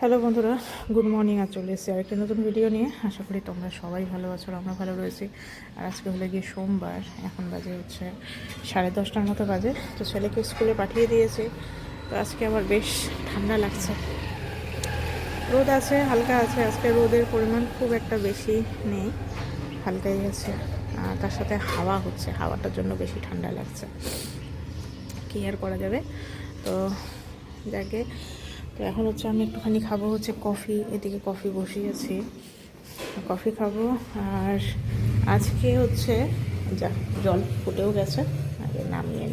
Hello বন্ধুরা, good morning আর চলে এসেছি আরেকটি নতুন ভিডিও নিয়ে। আশা করি তোমরা সবাই ভালো আছো আমরা ভালো রয়েছি। আর আজকে হলে গিয়ে সোমবার, এখন বাজে হচ্ছে সাড়ে দশটার মতো বাজে। তো ছেলেকে স্কুলে পাঠিয়ে দিয়েছি। তো আজকে আবার বেশ ঠান্ডা লাগছে। রোদ আছে, হালকা আছে। আজকে রোদের পরিমাণ খুব একটা বেশি নেই, হালকাই আছে। আর তার সাথে হাওয়া হচ্ছে, হাওয়াটার জন্য বেশি ঠান্ডা লাগছে। কী আর করা যাবে? তো যাকে তো এখন হচ্ছে আমি একটুখানি খাব হচ্ছে কফি, এদিকে কফি বসিয়েছি কফি খাব আর আজকে হচ্ছে, যা, জল ফুটেও গেছে, আগে নামিয়ে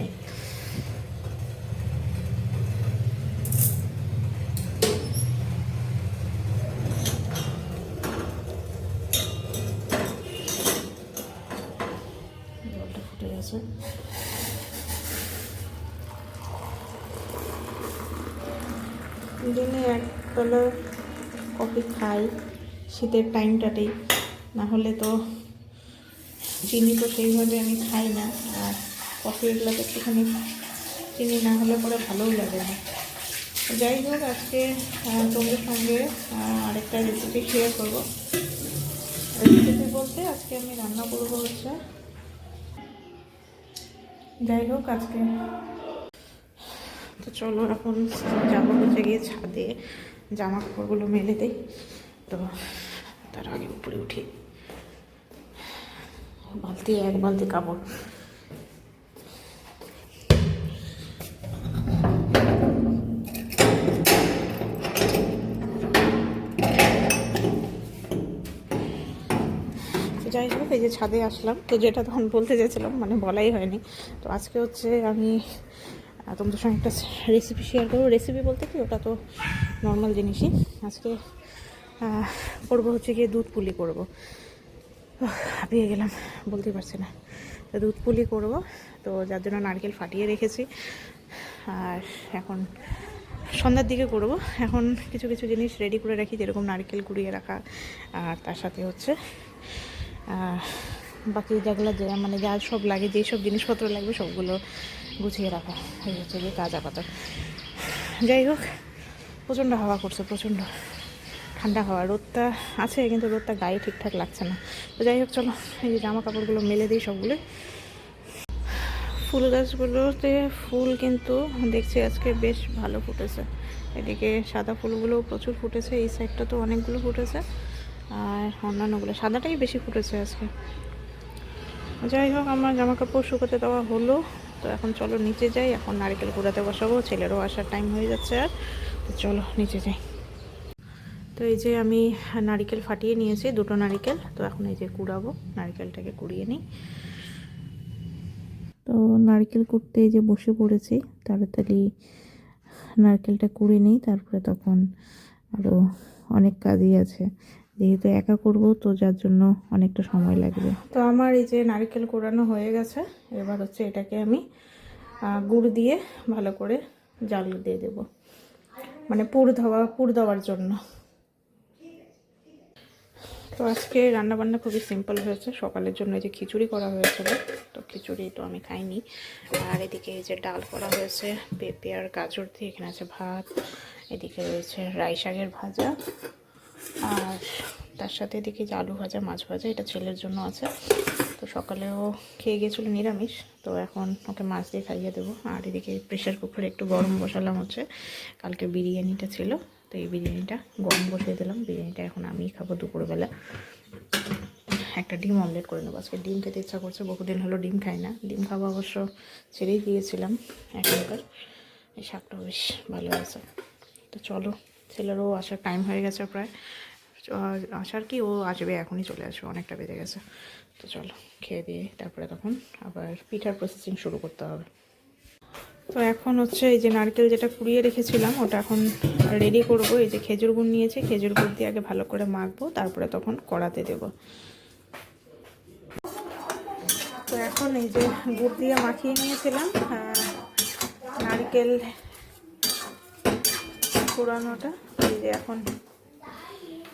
দিনে একবেলা কফি খাই, শীতের টাইমটাতেই। না হলে তো চিনি তো সেইভাবে আমি খাই না। আর কফি এগুলোতে একটুখানি চিনি না হলে পরে ভালোও লাগে না। যাই হোক, আজকে তোমাদের সঙ্গে আরেকটা রেসিপি শেয়ার করব। রেসিপি বলতে আজকে আমি রান্না করব হচ্ছে যাই হোক, আজকে তো চলো এখন যাব হচ্ছে গিয়ে ছাদে জামা কাপড়গুলো মেলে দেই। তো তার আগে উপরে উঠি। বালতি, এক বালতি কাপড়। যাই হোক, এই যে ছাদে আসলাম। তো যেটা তখন বলতে চেয়েছিলাম মানে বলাই হয়নি। তো আজকে হচ্ছে আমি আহ, তোমাদের সঙ্গে একটা রেসিপি শেয়ার করব। রেসিপি বলতে কি ওটা তো নর্মাল জিনিসই। আজকে করব হচ্ছে গিয়ে দুধ পুলি করব। হাঁপিয়ে গেলাম বলতেই পারছি না। তো দুধ পুলি করব। তো যার জন্য নারকেল ফাটিয়ে রেখেছি। আর এখন সন্ধ্যার দিকে করব। এখন কিছু কিছু জিনিস রেডি করে রাখি যেরকম নারকেল কুড়িয়ে রাখা আর তার সাথে হচ্ছে বাকি যেগুলো যে মানে যা সব লাগে যেই সব জিনিসপত্র লাগবে সবগুলো গুছিয়ে রাখা। এই হচ্ছে গিয়ে কাজ আপাতত। যাই হোক, প্রচণ্ড হাওয়া করছে, প্রচণ্ড ঠান্ডা হাওয়া। রোদটা আছে, কিন্তু রোদটা গায়ে ঠিকঠাক লাগছে না। তো যাই হোক, চলো, এই যে জামা কাপড়গুলো মেলে দিই সবগুলো ফুল গাছগুলোতে ফুল কিন্তু দেখছি আজকে বেশ ভালো ফুটেছে। এদিকে সাদা ফুলগুলো প্রচুর ফুটেছে, এই সাইডটা তো অনেকগুলো ফুটেছে। আর অন্যান্যগুলো, সাদাটাই বেশি ফুটেছে আজকে। যাই হোক, আমার জামা কাপড় শুকোতে দেওয়া হলো। তো এখন চলো নিচে যাই, এখন নারকেল কুড়াতে বসাবো, ছেলেরও আসার টাইম হয়ে যাচ্ছে আর। তো চলো নিচে যাই। তো এই যে আমি নারকেল ফাটিয়ে নিয়েছি, দুটো নারকেল। তো এখন এই যে কুড়াবো, নারকেলটাকে কুড়িয়ে নিই। তো নারকেল কুড়তে এই যে বসে পড়েছি, তাড়াতাড়ি নারকেলটা কুড়ে নিই, তারপরে তখন আরও অনেক কাজই আছে। যেহেতু একা করব, তো যার জন্য অনেকটা সময় লাগবে। তো আমার এই যে নারকেল কোড়ানো হয়ে গেছে, এবার হচ্ছে এটাকে আমি গুড় দিয়ে ভালো করে জাল দিয়ে দেব। মানে পুর দেওয়া পুর দেওয়ার জন্য। তো আজকে রান্না বান্না খুবই সিম্পল হয়েছে। সকালের জন্য এই যে খিচুড়ি করা হয়েছিল তো খিচুড়ি তো আমি খাইনি। আর এদিকে এই যে ডাল করা হয়েছে, পেঁপে আর গাজর দিয়ে এখানে আছে ভাত। এদিকে রয়েছে রাই শাকের ভাজা। আর তার সাথে এদিকে যে আলু ভাজা, মাছ ভাজা, এটা ছেলের জন্য আছে। তো সকালেও খেয়ে গিয়েছিল নিরামিষ, তো এখন ওকে মাছ দিয়ে খাইয়ে দেবো। আর এদিকে প্রেশার কুকারে একটু গরম বসালাম হচ্ছে। কালকে বিরিয়ানিটা ছিল, তো এই বিরিয়ানিটা গরম বসিয়ে দিলাম। বিরিয়ানিটা এখন আমিই খাব দুপুরবেলা। একটা ডিম অমলেট করে নেব। আজকে ডিম খেতে ইচ্ছা করছে, বহুদিন হলো ডিম খাই না। ডিম খাব অবশ্য ছেড়েই দিয়েছিলাম এখনকার। এই শাকটা বেশ ভালো আছে তো চলো ছেলেরও আসার টাইম হয়ে গেছে প্রায়। আসার কি? ও আসবে, এখনই চলে আসবে, অনেকটা বেজে গেছে। তো চলো, খেয়ে দিয়ে তারপরে তখন আবার পিঠার প্রসেসিং শুরু করতে হবে। তো এখন হচ্ছে এই যে নারকেল যেটা কুড়িয়ে রেখেছিলাম, ওটা এখন রেডি করব। এই যে খেজুর গুড় নিয়েছি, খেজুর গুড় দিয়ে আগে ভালো করে মাখবো, তারপরে তখন কড়াতে দেব। তো এখন এই যে গুড় দিয়ে মাখিয়ে নিয়েছিলাম নারকেল পুরানোটা, এই যে এখন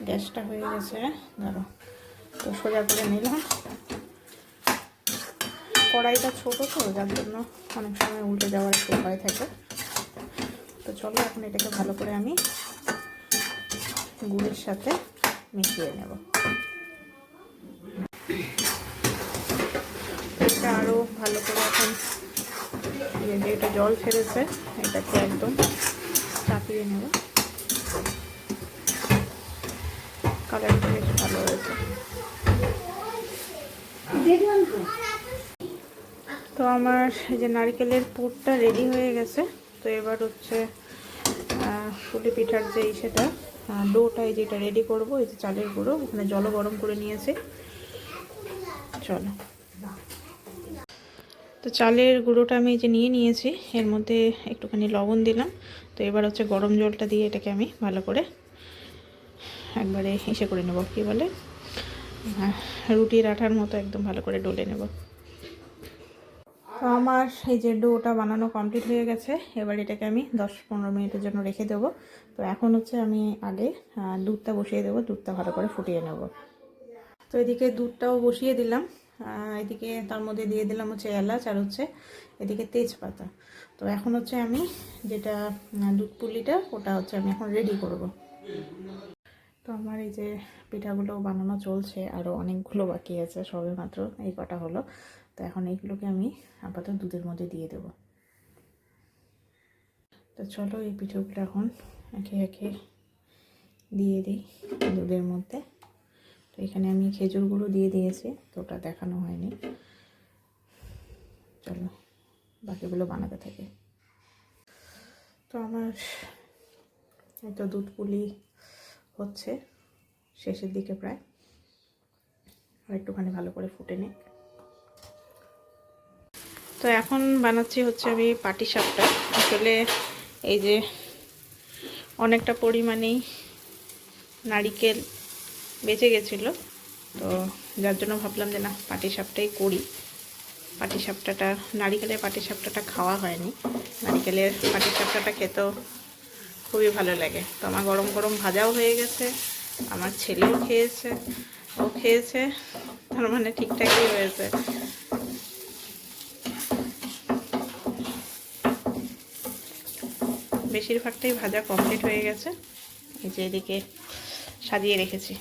গ্যাসটা হয়ে গেছে, ধরো। তো সোজা করে নিলাম। কড়াইটা ছোটো তো, যার জন্য অনেক সময় উল্টে যাওয়ার একটু ভয় থাকে। তো চলো, এখন এটাকে ভালো করে আমি গুড়ের সাথে মিশিয়ে নেব। এটা আরও ভালো করে এখন এটা জল ছেড়েছে, এটাকে একদম চাপিয়ে নেব। কালারটা বেশ ভালো হয়েছে। তো আমার এই যে নারকেলের পুরটা রেডি হয়ে গেছে। তো এবার হচ্ছে পুলি পিঠার যে সেটা ডোটা এই যেটা রেডি করব, এই যে চালের গুঁড়ো, ওখানে জলও গরম করে নিয়েছি। চলো। তো চালের গুঁড়োটা আমি এই যে নিয়ে নিয়েছি, এর মধ্যে একটুখানি লবণ দিলাম। তো এবার হচ্ছে গরম জলটা দিয়ে এটাকে আমি ভালো করে একবারে এসে করে নেব, কী বলে? রুটির আঠার মতো একদম ভালো করে ডলে নেব। তো আমার এই যে ডোটা বানানো কমপ্লিট হয়ে গেছে, এবার এটাকে আমি দশ পনেরো মিনিটের জন্য রেখে দেবো। তো এখন হচ্ছে আমি আগে দুধটা বসিয়ে দেবো, দুধটা ভালো করে ফুটিয়ে নেব। তো এদিকে দুধটাও বসিয়ে দিলাম। এদিকে তার মধ্যে দিয়ে দিলাম হচ্ছে এলাচ আর হচ্ছে এদিকে তেজপাতা। তো এখন হচ্ছে আমি যেটা দুধ পুলিটা, ওটা হচ্ছে আমি এখন রেডি করব। তো আমার এই যে পিঠাগুলো বানানো চলছে আরও অনেকগুলো বাকি আছে, সবে মাত্র এই কটা হলো। তো এখন এইগুলোকে আমি আপাতত দুধের মধ্যে দিয়ে দেব। তো চলো এই পিঠেগুলো এখন একে একে দিয়ে দিই দুধের মধ্যে। তো এখানে আমি খেজুর গুঁড়ো দিয়ে দিয়েছি, তো ওটা দেখানো হয়নি। চলো, বাকিগুলো বানাতে থাকে। তো আমার তো দুধ পুলি হচ্ছে, শেষের দিকে প্রায়। আর একটুখানি ভালো করে ফুটে নিই তো এখন বানাচ্ছি হচ্ছে আমি পাটি সাপটা আসলে এই যে অনেকটা পরিমাণেই নারিকেল বেঁচে গেছিল। তো যার জন্য ভাবলাম যে না পাটি সাপটাই করি। পাটি সাপটাটা নারিকেলের পাটি সাপটাটা খাওয়া হয়নি। নারিকেলের পাটি সাপটাটা খেতেও খুবই ভালো লাগে। তো আমার গরম গরম ভাজাও হয়ে গেছে, আমার ছেলেও খেয়েছে, ও খেয়েছে, তার মানে ঠিকঠাকই হয়েছে। বেশিরভাগটাই ভাজা কমপ্লিট হয়ে গেছে। এই যে এদিকে সাজিয়ে রেখেছি।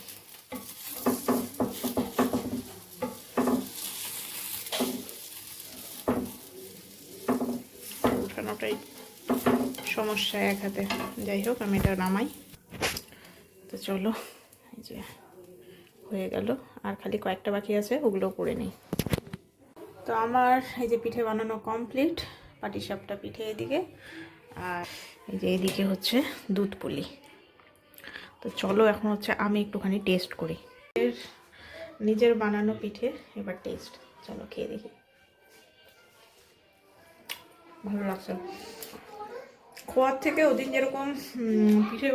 সমস্যা এক হাতে। যাই হোক, আমি এটা নামাই। তো চলো, এই যে হয়ে গেল। আর খালি কয়েকটা বাকি আছে, ওগুলো করে নিই। তো আমার এই যে পিঠে বানানো কমপ্লিট পাটিসাপটা পিঠে এদিকে। আর এই যে এদিকে হচ্ছে দুধ পুলি। তো চলো, এখন হচ্ছে আমি একটুখানি টেস্ট করি। নিজের বানানো পিঠে এবার টেস্ট চলো, খেয়ে দেখি। ভালো লাগছে। খোয়ার থেকে ওদিন যেরকম পিঠে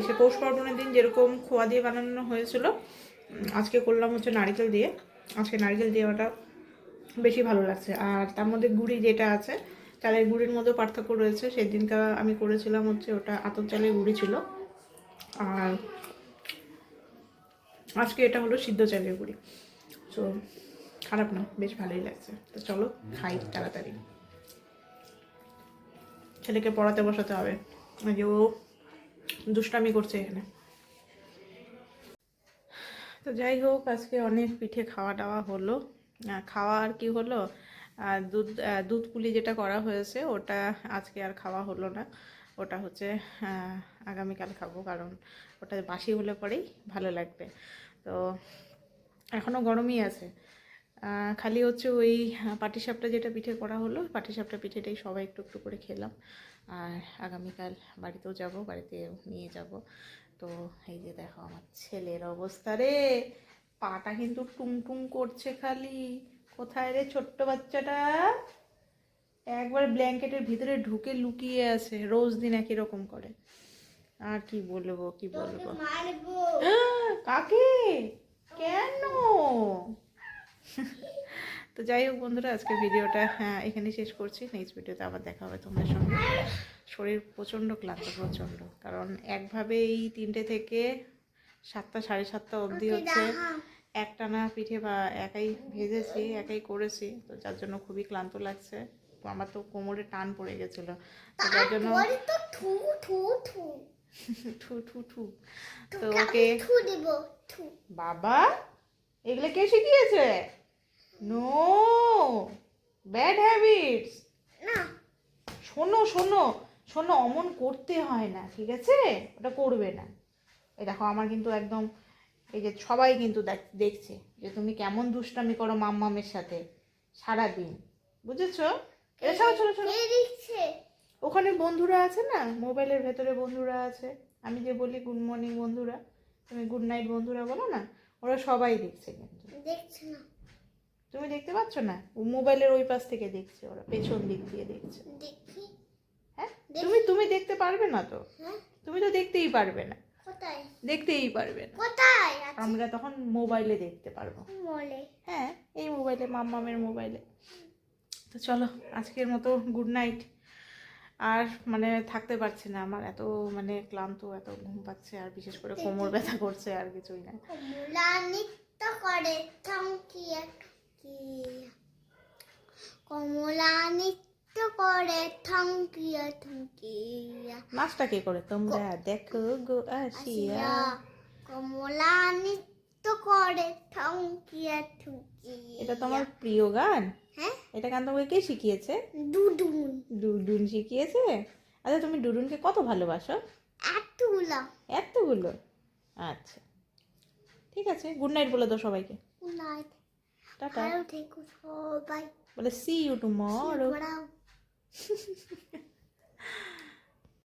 এসে পৌষ পার্বণের দিন যেরকম খোয়া দিয়ে বানানো হয়েছিল আজকে করলাম হচ্ছে নারকেল দিয়ে। আজকে নারকেল দিয়ে ওটা বেশি ভালো লাগছে। আর তার মধ্যে গুড়ি যেটা আছে, চালের গুড়ির মধ্যেও পার্থক্য রয়েছে। সেদিনকার আমি করেছিলাম হচ্ছে ওটা আতর চালের গুড়ি ছিল। আর আজকে এটা হলো সিদ্ধ চালের গুড়ি। তো খারাপ না, বেশ ভালোই লাগছে। তো চলো, খাই তাড়াতাড়ি। ছেলেকে পড়াতে বসাতে হবে। যে ও দুষ্টামি করছে এখানে। তো যাই হোক, আজকে অনেক পিঠে খাওয়া দাওয়া হলো খাওয়া আর কি হলো? দুধ দুধ পুলি যেটা করা হয়েছে, ওটা আজকে আর খাওয়া হলো না। ওটা হচ্ছে আগামীকাল খাব, কারণ ওটা বাসি হলে পরেই ভালো লাগবে। তো এখনও গরমই আছে। খালি হচ্ছে ওই পাটিসাপটা যেটা পিঠে করা হলো পাটিসাপটা পিঠেটাই সবাই একটু একটু করে খেলাম। আর আগামীকাল বাড়িতেও যাব বাড়িতে নিয়ে যাব। তো এই যে দেখো আমার ছেলের অবস্থা রে পাটা কিন্তু টুং টুং করছে খালি। কোথায় রে ছোট্ট বাচ্চাটা? একবার ব্ল্যাঙ্কেটের ভিতরে ঢুকে লুকিয়ে আছে রোজ দিন একই রকম করে। আর কি বলব কি বলব? কাকে? কেন? তো যাই হোক বন্ধুরা আজকে ভিডিওটা হ্যাঁ এখানে শেষ করছি। নেক্সট ভিডিওতে আবার দেখা হবে তোমাদের সঙ্গে। শরীর প্রচণ্ড ক্লান্ত প্রচণ্ড। কারণ একভাবে এই তিনটে থেকে সাতটা সাড়ে সাতটা অবধি হচ্ছে। একটানা পিঠে বা একাই ভেজেছি একাই করেছি। তো যার জন্য খুবই ক্লান্ত লাগছে। তো আমার তো কোমরে টান পড়ে গেছিল। তো যার জন্য ঠু ঠু ঠু তো ওকে। বাবা! এগুলো কে শিখিয়েছে? নো ব্যাড হ্যাবিটস না। শোনো শোনো শোনো অমন করতে হয় না ঠিক আছে? ওটা করবে না। এই দেখো আমার কিন্তু একদম এই যে সবাই কিন্তু দেখ- দেখছে যে তুমি কেমন দুষ্টামি করো মাম্মামের সাথে সারাদিন। বুঝেছ? চলো কে দিচ্ছে? ওখানে বন্ধুরা আছে না? মোবাইলের ভেতরে বন্ধুরা আছে। আমি যে বলি গুড মর্নিং বন্ধুরা। তুমি গুড নাইট বন্ধুরা বলো না? ওরা সবাই দেখছে কিন্তু। দেখছে না। তুমি দেখতে পাচ্ছ না? ও মোবাইলের ওই পাশ থেকে দেখছে ওরা পেছন দিক দিয়ে দেখছে। দেখি। হ্যাঁ? তুমি তুমি দেখতে পারবে না তো? হ্যাঁ। তুমি তো দেখতেই পারবে না। কোথায়? দেখতেই পারবে না। কোথায়? আমরা তখন মোবাইলে দেখতে পারব। হ্যাঁ এই মোবাইলে মাম্মামের মোবাইলে। তো চলো আজকের মতো গুড নাইট। আর মানে থাকতে পারছি না। আমার এত মানে ক্লান্ত এত ঘুম পাচ্ছে আর বিশেষ করে কোমর ব্যথা করছে আর কিছুই না। নৃত্য করে কমলা নৃত্য করে থমকিয়া থমকিয়া। নাচটা কে করে? তোমরা দেখো গো আসিয়া। কমলা নৃত্য করে থমকিয়া থমকিয়া। এটা তোমার প্রিয় গান? এটা কান্ত তোমাকে কে শিখিয়েছে? ডুডুন ডুডুন শিখিয়েছে? আচ্ছা তুমি ডুডুনকে কত ভালোবাসো? এতগুলো। এতগুলো? আচ্ছা। ঠিক আছে গুড নাইট বলে দাও সবাইকে। Good night tata. থেকো সবাই। বলে সি ইউ টুমরো